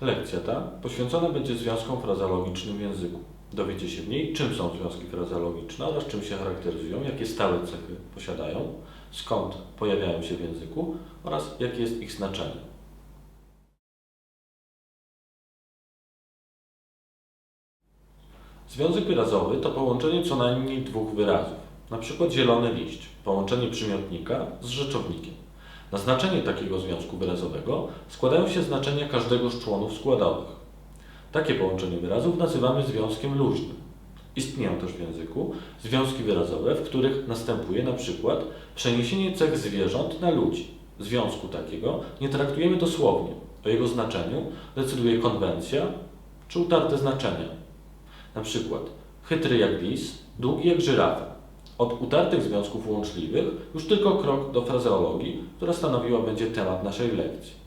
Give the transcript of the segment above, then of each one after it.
Lekcja ta poświęcona będzie związkom frazeologicznym w języku. Dowiecie się w niej, czym są związki frazeologiczne oraz czym się charakteryzują, jakie stałe cechy posiadają, skąd pojawiają się w języku oraz jakie jest ich znaczenie. Związek wyrazowy to połączenie co najmniej dwóch wyrazów, przykład zielony liść, połączenie przymiotnika z rzeczownikiem. Na znaczenie takiego związku wyrazowego składają się znaczenia każdego z członów składowych. Takie połączenie wyrazów nazywamy związkiem luźnym. Istnieją też w języku związki wyrazowe, w których następuje na przykład przeniesienie cech zwierząt na ludzi. Związku takiego nie traktujemy dosłownie. O jego znaczeniu decyduje konwencja czy utarte znaczenia. Na przykład chytry jak lis, długi jak żyrafa. Od utartych związków łączliwych już tylko krok do frazeologii, która stanowiła będzie temat naszej lekcji.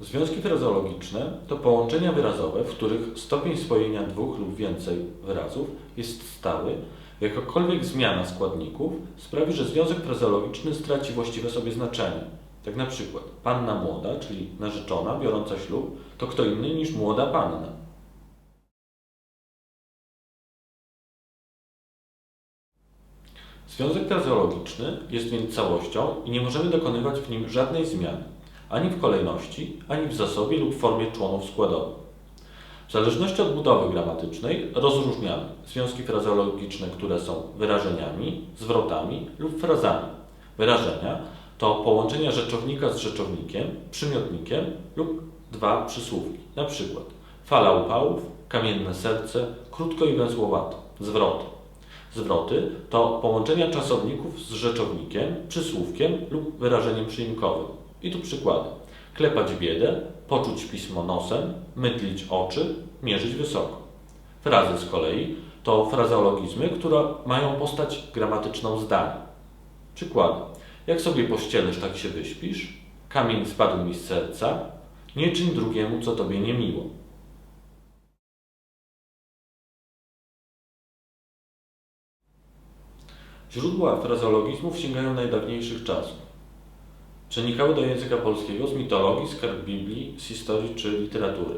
Związki frazeologiczne to połączenia wyrazowe, w których stopień spojenia dwóch lub więcej wyrazów jest stały. Jakakolwiek zmiana składników sprawi, że związek frazeologiczny straci właściwe sobie znaczenie. Tak na przykład panna młoda, czyli narzeczona biorąca ślub, to kto inny niż młoda panna. Związek frazeologiczny jest więc całością i nie możemy dokonywać w nim żadnej zmiany, ani w kolejności, ani w zasobie lub formie członów składowych. W zależności od budowy gramatycznej rozróżniamy związki frazeologiczne, które są wyrażeniami, zwrotami lub frazami. Wyrażenia to połączenia rzeczownika z rzeczownikiem, przymiotnikiem lub dwa przysłówki. Na przykład fala upałów, kamienne serce, krótko i węzłowato. Zwroty. Zwroty to połączenia czasowników z rzeczownikiem, przysłówkiem lub wyrażeniem przyimkowym. I tu przykłady. Klepać biedę, poczuć pismo nosem, mydlić oczy, mierzyć wysoko. Frazy z kolei to frazeologizmy, które mają postać gramatyczną zdania. Przykłady. Jak sobie pościelesz, tak się wyśpisz. Kamień spadł mi z serca. Nie czyń drugiemu, co tobie nie miło. Źródła frazeologizmów sięgają najdawniejszych czasów. Przenikały do języka polskiego z mitologii, skarb Biblii, z historii czy literatury.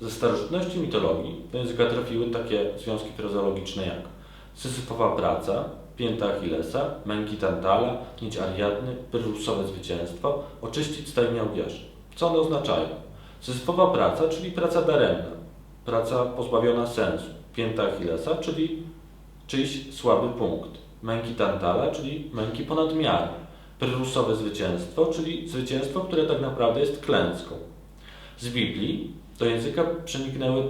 Ze starożytności mitologii do języka trafiły takie związki frazeologiczne jak Syzyfowa praca, pięta Achillesa, męki Tantala, nić Ariadny, pyrrusowe zwycięstwo, oczyścić stajnię wież. Co one oznaczają? Syzyfowa praca, czyli praca daremna, praca pozbawiona sensu, pięta Achillesa, czyli czyjś słaby punkt, męki Tantala, czyli męki ponad miarę, pyrrusowe zwycięstwo, czyli zwycięstwo, które tak naprawdę jest klęską. Z Biblii do języka przeniknęły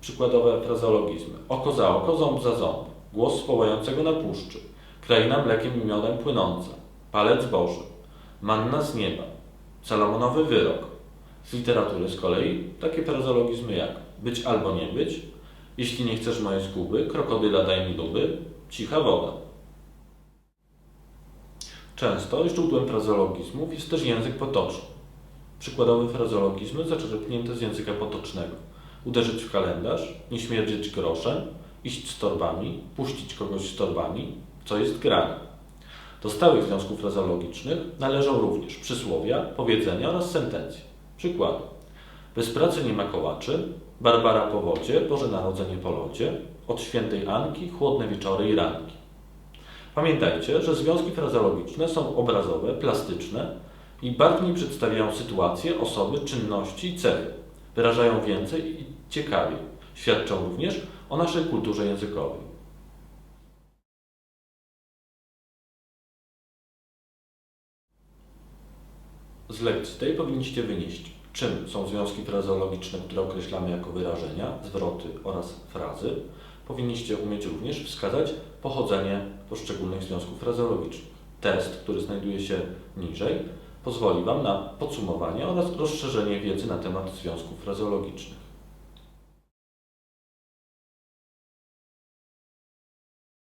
przykładowe frazeologizmy. Oko za oko, ząb za ząb głos wołającego na puszczy, kraina mlekiem i miodem płynąca, palec Boży, manna z nieba, Salomonowy wyrok. Z literatury z kolei takie frazeologizmy jak być albo nie być, jeśli nie chcesz mojej zguby, krokodyla daj mi luby, cicha woda. Często źródłem frazeologizmów jest też język potoczny. Przykładowe frazeologizmy zaczerpnięte z języka potocznego. Uderzyć w kalendarz, nie śmierdzieć groszem, iść z torbami, puścić kogoś z torbami, co jest grane. Do stałych związków frazeologicznych należą również przysłowia, powiedzenia oraz sentencje. Przykłady. Bez pracy nie ma kołaczy, Barbara po wodzie, Boże Narodzenie po lodzie, od świętej Anki, chłodne wieczory i ranki. Pamiętajcie, że związki frazeologiczne są obrazowe, plastyczne i barwnie przedstawiają sytuacje, osoby, czynności i cechy. Wyrażają więcej i ciekawiej. Świadczą również o naszej kulturze językowej. Z lekcji tej powinniście wynieść, czym są związki frazeologiczne, które określamy jako wyrażenia, zwroty oraz frazy. Powinniście umieć również wskazać pochodzenie poszczególnych związków frazeologicznych. Test, który znajduje się niżej, pozwoli Wam na podsumowanie oraz rozszerzenie wiedzy na temat związków frazeologicznych.